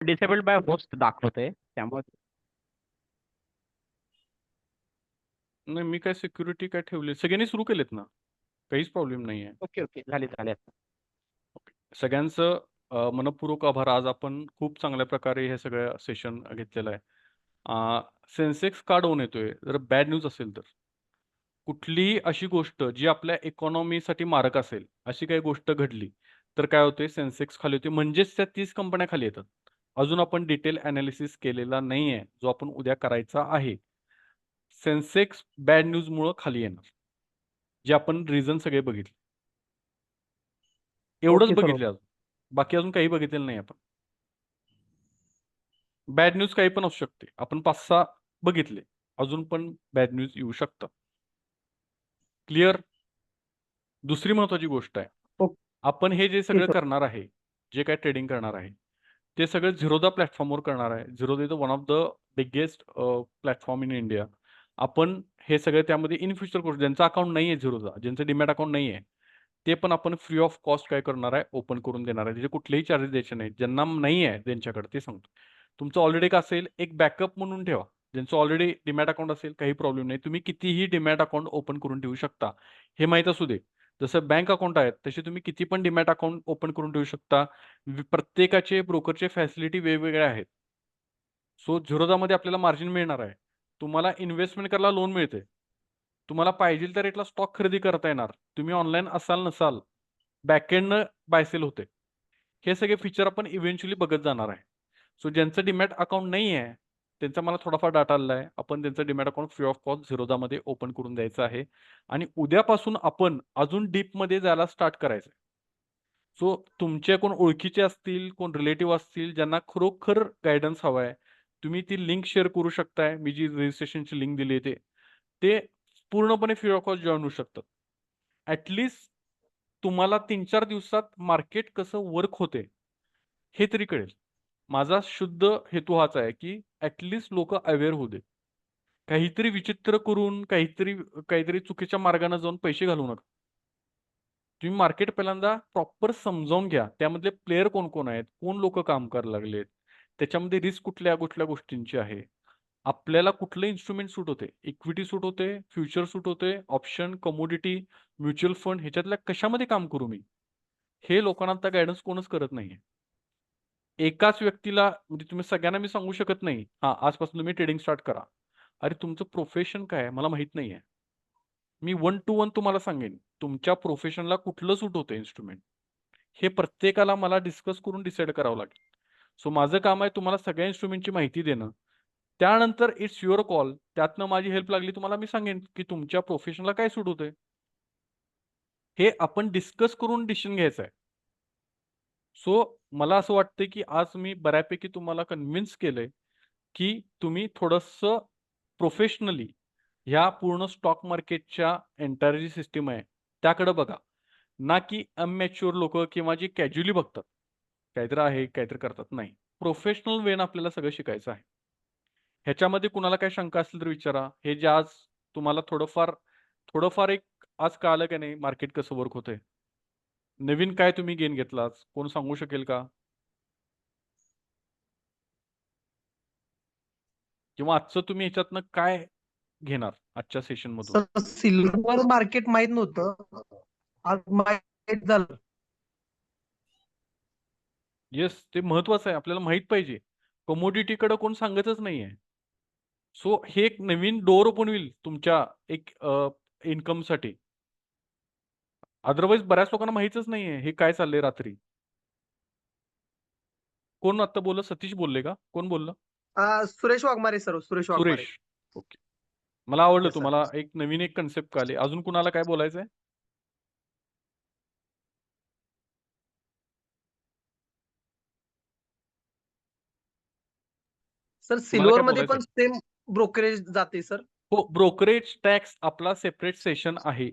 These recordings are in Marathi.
Disabled bye host दाखवतंय. त्यामुळे नाही मी काय सिक्युरिटी काय ठेवली? सगळ्यांनी सुरू केलेत ना? काहीच प्रॉब्लेम नाही आहे ओके ओके झाले झाले. सगळ्यांचं मनपूर्वक आभार. आज आपण खूप चांगल्या प्रकारे हे सगळं सेशन घेतलेलं आहे. सेन्सेक्स का डाऊन येतोय? जर बॅड न्यूज असेल तर. कुठलीही अशी गोष्ट जी आपल्या इकॉनॉमीसाठी मारक असेल अशी काही गोष्ट घडली तर काय होते सेन्सेक्स खाली होते म्हणजेच त्या तीस कंपन्या खाली येतात. अजून आपण डिटेल अनालिसिस केलेला नाही आहे जो आपण उद्या करायचा आहे. सेन्सेक्स बॅड न्यूजमुळं खाली येणार जे आपण रिझन सगळे बघितले. एवढंच. बघितले अजून. बाकी अजून काही बघितलेलं नाही आपण. बॅड न्यूज काही पण असू शकते. आपण पाच सहा बघितले. अजून पण बॅड न्यूज येऊ शकतात क्लिअर दुसरी महत्वाची गोष्ट आहे. आपण हे जे सगळं. करणार आहे जे काय ट्रेडिंग करणार आहे ते सगळं झिरोदा प्लॅटफॉर्मवर करणार आहे. Zerodha is one of the biggest platform in India. आपण हे सगळं त्यामध्ये इन फ्युचर करू ज्यांचं अकाउंट नाही आहे झिरोदा ज्यांचं डिमॅट अकाउंट नाही आहे ते पण आपण फ्री ऑफ कॉस्ट काय करणार आहे? ओपन करून देणार आहे. त्याचे कुठलेही चार्जेस द्यायचे नाही ज्यांना नाही आहे त्यांच्याकडे ते सांगतो. तुमचं ऑलरेडी का असेल एक बॅकअप म्हणून ठेवा. ज्यांचं ऑलरेडी डिमॅट अकाउंट असेल काही प्रॉब्लेम नाही. तुम्ही कितीही डिमॅट अकाउंट ओपन करून ठेवू शकता. हे माहीत असू दे. जसं बँक अकाउंट आहेत तसे तुम्ही किती पण डिमॅट अकाउंट ओपन करून ठेवू शकता. वि- प्रत्येकाचे ब्रोकरचे फॅसिलिटी वेगवेगळ्या आहेत. सो झिरोदामध्ये आपल्याला मार्जिन मिळणार आहे. तुम्हाला इन्व्हेस्टमेंट करायला लोन मिळते. तुम्हाला पाहिजे त्या रेटला स्टॉक खरेदी करता येणार. तुम्ही ऑनलाईन असाल नसाल बॅकएंडनं बायसेल होते. हे सगळे फीचर आपण इव्हेंच्युअली बघत जाणार आहे. सो ज्यांचं डिमॅट अकाउंट नाही आहे त्यांचा मला थोडाफार डाटा आलेला आहे आपण त्यांचं demat account free of cost झिरोदामध्ये open करून द्यायचं आहे. आणि उद्यापासून आपण अजून डीपमध्ये जायला स्टार्ट करायचं सो तुमचे कोण ओळखीचे असतील कोण रिलेटिव्ह असतील ज्यांना खरोखर गायडन्स हवा आहे तुम्ही ती लिंक शेअर करू शकताय. मी जी रजिस्ट्रेशनची लिंक दिली आहे ते ते पूर्णपणे फ्री ऑफ कॉस्ट जॉईन होऊ शकतात ॲटलिस्ट तुम्हाला तीन चार दिवसात मार्केट कसं वर्क होते हे तरी कळेल. माझा शुद्ध हेतू हाच आहे की ॲटलिस्ट लोक अवेअर होऊ दे. काहीतरी विचित्र करून काहीतरी काहीतरी चुकीच्या मार्गाने जाऊन पैसे घालू नका. तुम्ही मार्केट पहिल्यांदा प्रॉपर समजावून घ्या. त्यामधले प्लेयर कोण कोण आहेत? कोण लोक काम करायला लागलेत? त्याच्यामध्ये रिस्क कुठल्या कुठल्या गोष्टींची आहे? आपल्याला कुठलं इन्स्ट्रुमेंट सूट होते? इक्विटी सूट होते फ्युचर सूट होते ऑप्शन कमोडिटी म्युच्युअल फंड ह्याच्यातल्या कशामध्ये काम करू मी? हे लोकांना आता गायडन्स कोणच करत नाहीये. एकाच व्यक्तीला म्हणजे तुम्ही सगळ्यांना मी सांगू शकत नाही. हा आजपासून तुम्ही ट्रेडिंग स्टार्ट करा. अरे तुमचं प्रोफेशन काय आहे? मला माहीत नाहीये. मी वन टू वन तुम्हाला सांगेन. तुमच्या प्रोफेशनला कुठलं सूट होतं इन्स्ट्रुमेंट हे प्रत्येकाला मला डिस्कस करून डिसाईड करावं लागेल. सो माझं काम आहे तुम्हाला सगळ्या इन्स्ट्रुमेंटची माहिती देणं. त्यानंतर इट्स युअर कॉल त्यातनं माझी हेल्प लागली तुम्हाला मी सांगेन की तुमच्या प्रोफेशनला काय सूट होते हे आपण डिस्कस करून डिसिजन घ्यायचं आहे. सो मला असं वाटतं की आज मी बऱ्यापैकी तुम्हाला कन्व्हिन्स केलंय की तुम्ही थोडंसं प्रोफेशनली ह्या पूर्ण स्टॉक मार्केटच्या एंटायर जी सिस्टीम आहे त्याकडे बघा. ना की अनमॅच्युअर लोक किंवा जी कॅज्युअली बघतात. काहीतरी आहे काहीतरी करतात. नाही. प्रोफेशनल वेन आपल्याला सगळं शिकायचं आहे. ह्याच्यामध्ये कुणाला काही शंका असेल तर विचारा. हे जे आज तुम्हाला थोडंफार थोडंफार एक आज कळालं का नाही मार्केट कसं वर्क होतंय. नवीन काय तुम्ही गेन घेतलाच कोण सांगू शकेल का? किंवा आजचं तुम्ही ह्याच्यातनं काय घेणार आजच्या सेशन मधून? सिल्वर मार्केट माहीत नव्हतं. येस ते महत्वाचं आहे. आपल्याला माहीत पाहिजे. कमोडिटीकडे कोण सांगतच नाहीये. सो हे एक नवीन डोअर ओपन होईल तुमच्या एक इन्कमसाठी. अदरवाईज बऱ्याच लोकांना माहितच नाहीये हे काय चाललंय रात्री? कोण आता बोललं? सतीश बोलले का? कोण बोललं? सुरेश वाघमारे सर सुरेश वाघमारे. सुरेश. ओके. मला आवडलं Yes, sir. तुम्हाला एक नवीन एक कन्सेप्ट कळाली. अजून कुणाला काय बोलायचंय? सर सिल्वर मध्ये पण? सेम ब्रोकरेज जाते सर. हो ब्रोकरेज टॅक्स आपला सेपरेट सेशन आहे.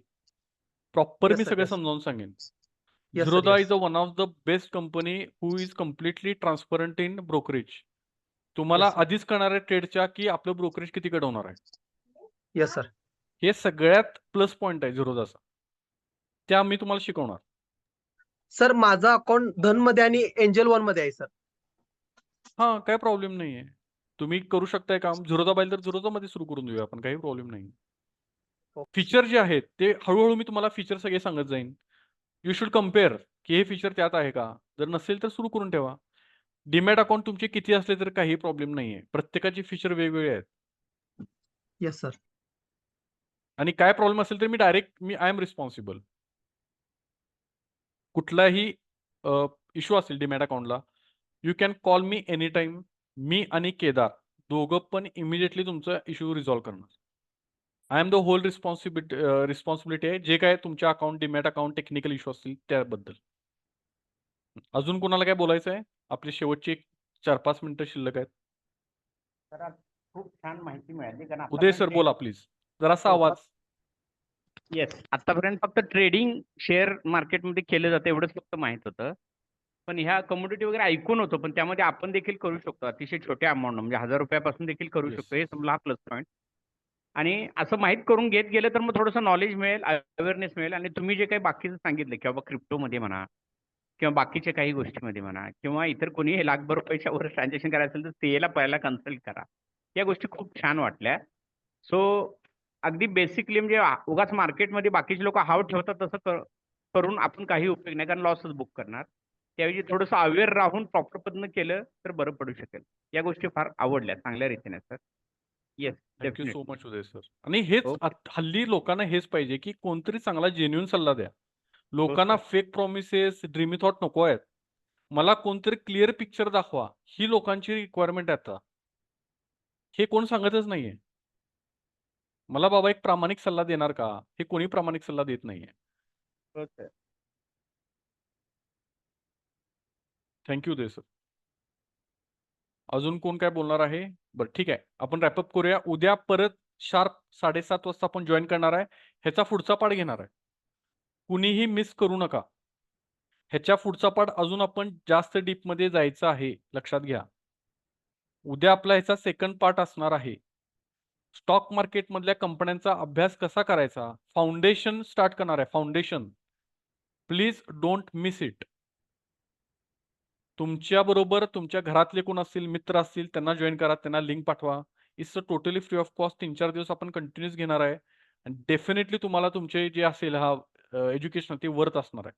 प्रॉपर मी सगळं. समजावून सांगेन Zerodha. Is a one of the best company who is completely transparent in brokerage तुम्हाला. आधीच कळणार आहे ट्रेडच्या की आपलं ब्रोकरेज किती कडे होणार आहे येस सर हे सगळ्यात प्लस पॉइंट आहे झिरोदाचा त्या मी तुम्हाला शिकवणार सर माझं अकाउंट धनमध्ये आणि एंजल वनमध्ये आहे सर हां, काही प्रॉब्लेम नाहीये. तुम्ही करू शकताय काम. झिरोदा पाहिजे तर झिरोदामध्ये सुरू करून देऊया आपण. काही प्रॉब्लेम नाही. फीचर जे आहेत ते हळू मी तुम्हाला फीचर सगळे सांगत जाईन. यू शुड कंपेअर की हे फीचर त्यात आहे का? जर नसेल तर सुरू करून ठेवा. डीमॅट अकाउंट तुमचे किती असले तर काही प्रॉब्लेम नाहीये. प्रत्येकाचे फीचर वेगवेगळे आहेत. Yes sir. आणि काय प्रॉब्लेम असेल तर मी डायरेक्ट मी आय एम रिस्पॉन्सिबल. कुठलाही इश्यू असेल डीमॅट अकाउंटला, you can call me any time. मी आणि केदार दोघं पण इमिडिएटली तुमचा इश्यू रिझॉल्व्ह करणार. I am the whole responsibility responsibility आहे. जे काही तुमच्या account, demat account technical issue असतील त्याबद्दल. अजून कोणाला काय बोलायचं आहे? आपली शेवटची एक 4-5 मिनिटं शिल्लक आहेत. खूप छान माहिती मिळाली कारण उदय सर बोला प्लीज. जरासा हो, आवाज. येस. आतापर्यंत फक्त ट्रेडिंग शेअर मार्केटमध्ये केलं जातं एवढंच फक्त माहीत होतं. पण ह्या कमोडिटी वगैरे ऐकून होतो. पण त्यामध्ये आपण देखील करू शकतो. अतिशय छोट्या अमाउंट म्हणजे ₹1000 पासून देखील करू. शकतो. हे समजा हा प्लस पॉइंट. आणि असं माहीत करून घेत गेलं तर मग थोडंसं नॉलेज मिळेल, अवेअरनेस मिळेल आणि तुम्ही जे काही बाकीचं सांगितलं की बाबा क्रिप्टोमध्ये म्हणा किंवा बाकीच्या काही गोष्टीमध्ये म्हणा किंवा इतर कोणीही लाखभर रुपयाच्या वर ट्रान्झॅक्शन करायचं असेल तर सीएला पहिला कन्सल्ट करा. या गोष्टी खूप छान वाटल्या. सो अगदी बेसिकली म्हणजे उगाच मार्केटमध्ये बाकीचे लोक हाव ठेवतात तसं करून आपण काही उपयोग नाही कारण लॉसच बुक करणार. त्याऐवजी थोडंसं अवेअर राहून प्रॉपर पद्धतीनं केलं तर बरं पडू शकेल. या गोष्टी फार आवडल्या चांगल्या रीतीने sir. Yes thank you definitely. So much Uday sir. आणि हेच हल्ली लोकांना हेच पाहिजे की कोणतरी चांगला जेन्युइन सल्ला द्या. लोकांना. फेक प्रॉमिसेस, ड्रीमी थॉट नको आहेत. मला कोणतरी क्लिअर पिक्चर दाखवा. ही लोकांची रिक्वायरमेंट आहे आता. हे कोण सांगतच नाहीये. मला बाबा एक प्रामाणिक सल्ला देणार का? हे कोणी प्रामाणिक सल्ला देत नाहीये. हो sir. Thank you Uday sir. अजून कोण काय बोलणार आहे? बरं ठीक आहे. आपण रॅपअप करूया. उद्या परत शार्प 7:30 वाजता आपण जॉईन करणार आहे. ह्याचा पुढचा पाठ घेणार आहे. कुणीही मिस करू नका. ह्याच्या पुढचा पाठ अजून आपण जास्त डीपमध्ये जायचं आहे. लक्षात घ्या. उद्या आपला ह्याचा सेकंड पार्ट असणार आहे. स्टॉक मार्केटमधल्या कंपन्यांचा अभ्यास कसा करायचा? फाउंडेशन स्टार्ट करणार आहे. Foundation. Please don't miss it. तुमच्याबरोबर तुमच्या घरातले कोण असतील, मित्र असतील त्यांना जॉइन करा. त्यांना लिंक पाठवा. It's a totally free of cost 3-4 दिवस आपण कंटिन्यूअस घेणार आहे. आणि डेफिनेटली तुम्हाला तुमचे जे असेल हा एज्युकेशन ते वर्थ असणार आहे.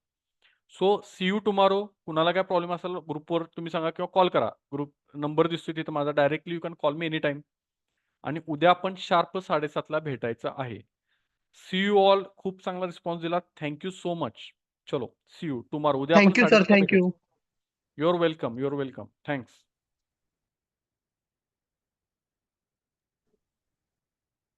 So see you tomorrow. कुणाला काय प्रॉब्लेम असेल ग्रुपवर तुम्ही सांगा किंवा कॉल करा. ग्रुप नंबर दिसतोय तिथं माझा directly you can call me any time. आणि उद्या आपण शार्प 7:30 ला भेटायचं आहे. See you all. खूप चांगला रिस्पॉन्स दिलात. Thank you so much. चलो सी यू टुमॉरो. उद्या आपण थँक यू सर. 7:30 ला थँक यू. भेटायचं. यू